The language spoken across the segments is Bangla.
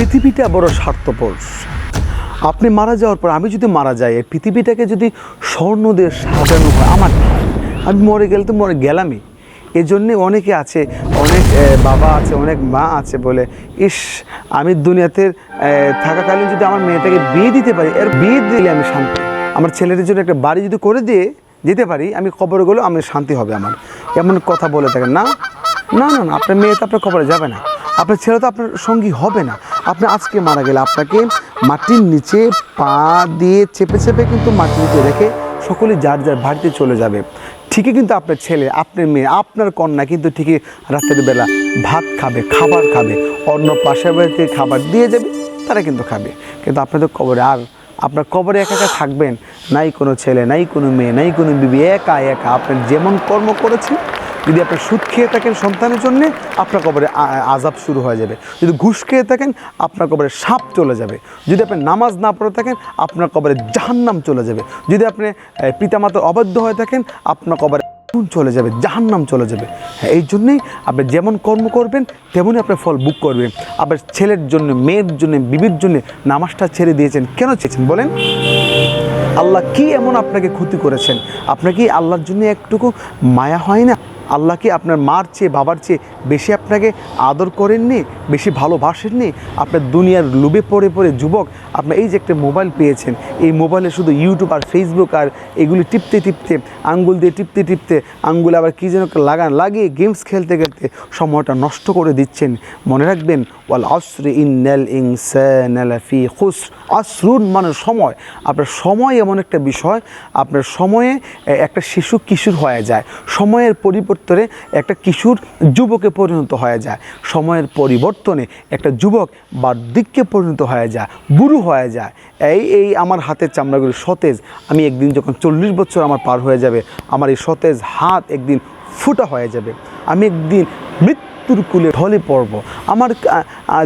পৃথিবীটা বড় স্বার্থপর। আপনি মারা যাওয়ার পর আমি যদি মারা যাই, এই পৃথিবীটাকে যদি স্বর্ণ দিয়ে সাজানো হয়, আমার আমি মরে গেলে তো মরে গেলামই। এজন্যে অনেকে আছে, অনেক বাবা আছে, অনেক মা আছে বলে, ইস, আমি দুনিয়াতে থাকাকালীন যদি আমার মেয়েটাকে বিয়ে দিতে পারি, এর বিয়ে দিলে আমি শান্তি। আমার ছেলেদের জন্য একটা বাড়ি যদি করে দিয়ে যেতে পারি, আমি কবরে গেলেও আমি শান্তি হবে আমার। এমন কথা বলে থাকেন, না না না না, আপনার মেয়ে তো আপনার কবরে যাবে না। আপনার ছেলে তো আপনার সঙ্গী হবে না। আপনি আজকে মারা গেলে আপনাকে মাটির নিচে পা দিয়ে চেপে চেপে কিন্তু মাটির নিচে রেখে সকলে যার যার বাড়িতে চলে যাবে। ঠিকই কিন্তু আপনার ছেলে, আপনার মেয়ে, আপনার কন্যা কিন্তু ঠিকই রাতের বেলা ভাত খাবে, খাবার খাবে, অন্য পাশের বাড়িতে খাবার দিয়ে যাবে, তারা কিন্তু খাবে। কিন্তু আপনি তো কবরে আর আপনার কবরে একা একা থাকবেন, নাই কোনো ছেলে, নাই কোনো মেয়ে, নাই কোনো বিবি, একা একা। আপনার যেমন কর্ম করেছেন যদি আপনি সুদ খেয়ে থাকেন সন্তানের জন্য, আপনার কবরে আজাব শুরু হয়ে যাবে। যদি ঘুষ খেয়ে থাকেন, আপনার কবরে সাপ চলে যাবে। যদি আপনি নামাজ না পড়ে থাকেন, আপনার কবরে জাহান্নাম চলে যাবে। যদি আপনি পিতামাতার অবাধ্য হয়ে থাকেন, আপনার কবরে চলে যাবে, জাহান্নাম চলে যাবে। হ্যাঁ এই জন্যেই আপনি যেমন কর্ম করবেন, তেমনই আপনার ফল বুক করবেন। আপনার ছেলের জন্য, মেয়ের জন্য, বিবির জন্য নামাজটা ছেড়ে দিয়েছেন। কেন চেয়েছেন বলেন। আল্লাহ কি এমন আপনাকে ক্ষতি করেছেন? আপনাকে আল্লাহর জন্য একটুকু মায়া হয় না? আল্লাহ কি আপনার মার চেয়ে, বাবার চেয়ে বেশি আপনাকে আদর করেননি, বেশি ভালোবাসেননি? আপনার দুনিয়ার লোভে পড়ে পড়ে যুবক আপনার এই যে একটা মোবাইল পেয়েছেন, এই মোবাইলে শুধু ইউটিউব আর ফেসবুক আর এগুলি টিপতে টিপতে, আঙ্গুল দিয়ে টিপতে টিপতে, আঙ্গুলে আবার কী যেন লাগান, লাগিয়ে গেমস খেলতে খেলতে সময়টা নষ্ট করে দিচ্ছেন। মনে রাখবেন, ওয়াল আসরি ইন্নাল ইনসানা লাফি খুসর। আসরুন মানে সময়। আপনার সময় এমন একটা বিষয়, আপনার সময়ে একটা শিশু কিশোর হয়ে যায়। সময়ের পরিবর্তনে একটা কিশোর যুবকে পরিণত হয়ে যায়। সময়ের পরিবর্তনে একটা যুবক বার্ধক্যে পরিণত হয়ে যায়, বুড়ো হয়ে যায়। এই এই আমার হাতের চামড়াগুলি সতেজ, আমি একদিন যখন চল্লিশ বছর আমার পার হয়ে যাবে, আমার এই সতেজ হাত একদিন ফুটা হয়ে যাবে। আমি একদিন মৃত্যুর কুলে ঢলে পড়ব। আমার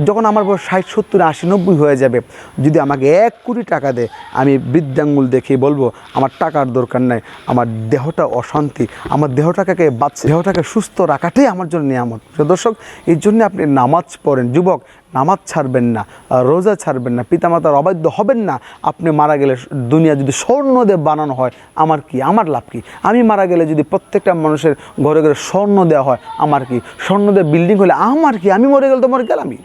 যখন আমার বয়স ষাট, সত্তর, আশি, নব্বই হয়ে যাবে, যদি আমাকে এক কোটি টাকা দেয় আমি বৃদ্ধাঙ্গুল দেখে বলব, আমার টাকার দরকার নাই, আমার দেহটা অশান্তি, আমার দেহটাকে বাচ্চা দেহটাকে সুস্থ রাখাটাই আমার জন্য নিয়ামত। দর্শক, এই জন্য আপনি নামাজ পড়েন। যুবক নামাজ ছাড়বেন না রোজা ছাড়বেন না, পিতামাতার অবাধ্য হবেন না, আপনি মারা গেলে দুনিয়া যদি স্বর্ণ দিয়ে বানানো হয়, আমার কি, আমার লাভ কি? আমি মারা গেলে যদি প্রত্যেকটা মানুষের ঘরে ঘরে স্বর্ণ দেওয়া হয়, আমার কি? স্বর্ণ দিয়ে বিল্ডিং হলে আমার কি? আমি মরে গেলে তো মরে গেলামই।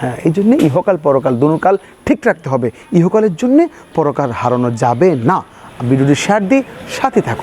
হ্যাঁ এই জন্যে ইহকাল, পরকাল, দুকাল ঠিক রাখতে হবে। ইহকালের জন্যে পরকাল হারানো যাবে না। ভিডিওটি শেয়ার দিই, সাথে থাকুন।